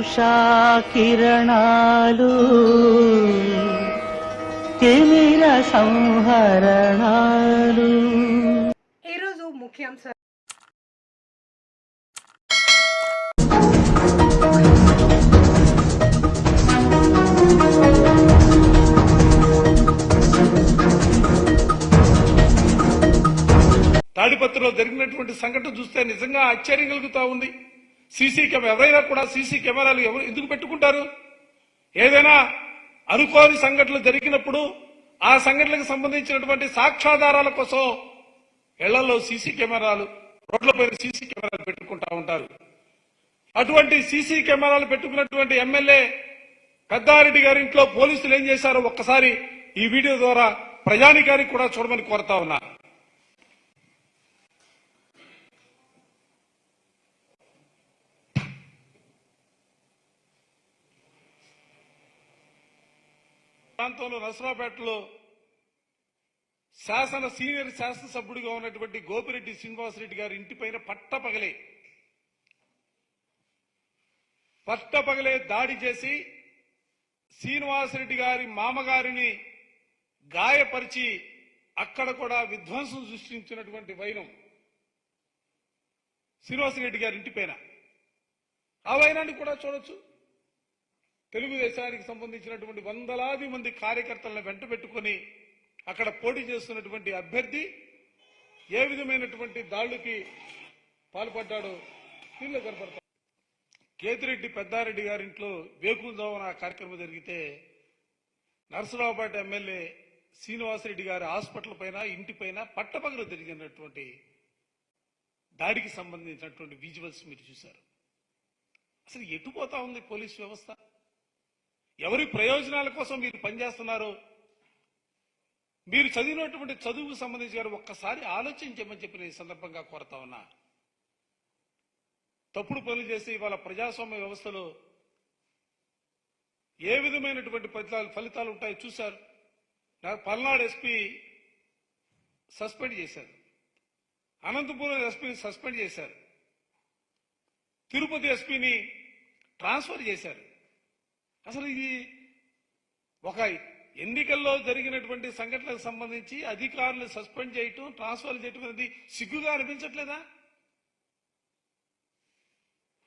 ఉషా కిరణాలు తిమిర సంహరణాలు ఈరోజు ముఖ్యాంశాలు తాడిపత్రిలో జరిగినటువంటి సంఘటన చూస్తే నిజంగా ఆశ్చర్యం కలుగుతా ఉంది. సీసీ కెమెరా ఎవరైనా కూడా సీసీ కెమెరాలు ఎవరు ఎందుకు పెట్టుకుంటారు? ఏదైనా అనుకోని సంఘటనలు జరిగినప్పుడు ఆ సంఘటనలకు సంబంధించినటువంటి సాక్ష్యాధారాల కోసం ఇళ్ళలో సీసీ కెమెరాలు రోడ్లపైన సీసీ కెమెరాలు పెట్టుకుంటా ఉంటారు. అటువంటి సీసీ కెమెరాలు పెట్టుకున్నటువంటి ఎమ్మెల్యే పెద్దారెడ్డి గారి ఇంట్లో పోలీసులు ఏం చేశారో ఒక్కసారి ఈ వీడియో ద్వారా ప్రజానికానికి కూడా చూడమని కోరుతా ఉన్నా. ప్రాంతంలో నసరాపేటలో శాసన సీనియర్ శాసనసభ్యుడిగా ఉన్నటువంటి గోపిరెడ్డి శ్రీనివాసరెడ్డి గారి ఇంటిపైన పట్టపగలే పట్టపగలే దాడి చేసి శ్రీనివాసరెడ్డి గారి మామగారిని గాయపరిచి అక్కడ కూడా విధ్వంసం సృష్టించినటువంటి వైనం శ్రీనివాసరెడ్డి గారి ఇంటిపైన ఆ వైనాన్ని కూడా చూడొచ్చు. తెలుగుదేశానికి సంబంధించినటువంటి వందలాది మంది కార్యకర్తలను వెంట పెట్టుకొని అక్కడ పోటీ చేస్తున్నటువంటి అభ్యర్థి ఏ విధమైనటువంటి దాడులకి పాల్పడ్డాడో దీనిలో కనపడతా కేతిరెడ్డి పెద్దారెడ్డి గారింట్లో వేకుందామని ఆ కార్యక్రమం జరిగితే నరసరావుపేట ఎమ్మెల్యే శ్రీనివాసరెడ్డి గారి హాస్పిటల్ పైన ఇంటిపైన పట్టపగలు జరిగినటువంటి దాడికి సంబంధించినటువంటి విజువల్స్ మీరు చూశారు. అసలు ఎటు పోతా ఉంది పోలీస్ వ్యవస్థ? ఎవరి ప్రయోజనాల కోసం మీరు పనిచేస్తున్నారు? మీరు చదివినటువంటి చదువుకు సంబంధించి గారు ఒక్కసారి ఆలోచించమని చెప్పి నేను సందర్భంగా కోరుతా ఉన్నా. తప్పుడు పనులు చేసి ఇవాళ ప్రజాస్వామ్య వ్యవస్థలో ఏ విధమైనటువంటి ఫలితాలు ఫలితాలు ఉంటాయో చూశారు. నా పల్నాడు ఎస్పీ సస్పెండ్ చేశారు. అనంతపురం ఎస్పీని సస్పెండ్ చేశారు. తిరుపతి ఎస్పీని ట్రాన్స్ఫర్ చేశారు. అసలు ఇది ఒక ఎన్నికల్లో జరిగినటువంటి సంఘటనలకు సంబంధించి అధికారులు సస్పెండ్ చేయటం ట్రాన్స్ఫర్ చేయటం అనేది సిగ్గుగా అనిపించట్లేదా?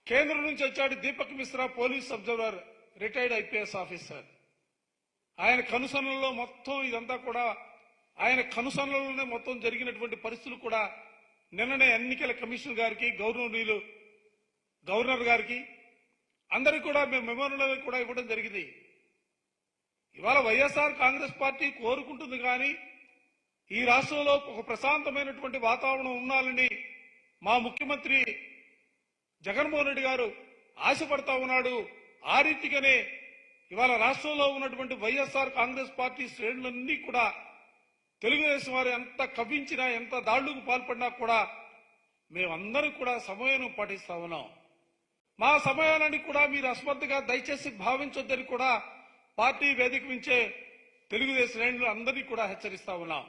కేంద్రం నుంచి వచ్చాడు Deepak Mishra police observer retired IPS officer. ఆయన కనుసనలో మొత్తం ఇదంతా కూడా ఆయన కనుసనలోనే మొత్తం జరిగినటువంటి పరిస్థితులు కూడా నిన్ననే ఎన్నికల కమిషన్ గారికి గవర్నర్లు గవర్నర్ గారికి అందరికి కూడా మేము మెమోరియల్ కూడా ఇవ్వడం జరిగింది. ఇవాళ వైఎస్ఆర్ కాంగ్రెస్ పార్టీ కోరుకుంటుంది కానీ ఈ రాష్ట్రంలో ఒక ప్రశాంతమైనటువంటి వాతావరణం ఉండాలని మా ముఖ్యమంత్రి జగన్మోహన్ రెడ్డి గారు ఆశపడతా ఉన్నాడు. ఆ రీతిగానే ఇవాళ రాష్ట్రంలో ఉన్నటువంటి వైఎస్ఆర్ కాంగ్రెస్ పార్టీ శ్రేణులన్నీ కూడా తెలుగుదేశం వారు ఎంత కవ్వించినా ఎంత దాడులకు పాల్పడినా కూడా మేమందరం కూడా సమయం పాటిస్తా ఉన్నాం. మా సమయాన్ని కూడా మీరు అస్మత్తుగా దయచేసి భావించొద్దని కూడా పార్టీ వేదిక నుంచే తెలుగుదేశం శ్రేణులు అందరినీ కూడా హెచ్చరిస్తా ఉన్నాం.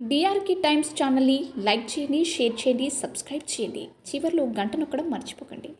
డిఆర్కి టైమ్స్ ఛానల్ని లైక్ చేయండి షేర్ చేయండి సబ్స్క్రైబ్ చేయండి. చివరిలో గంట నొక్కడం మర్చిపోకండి.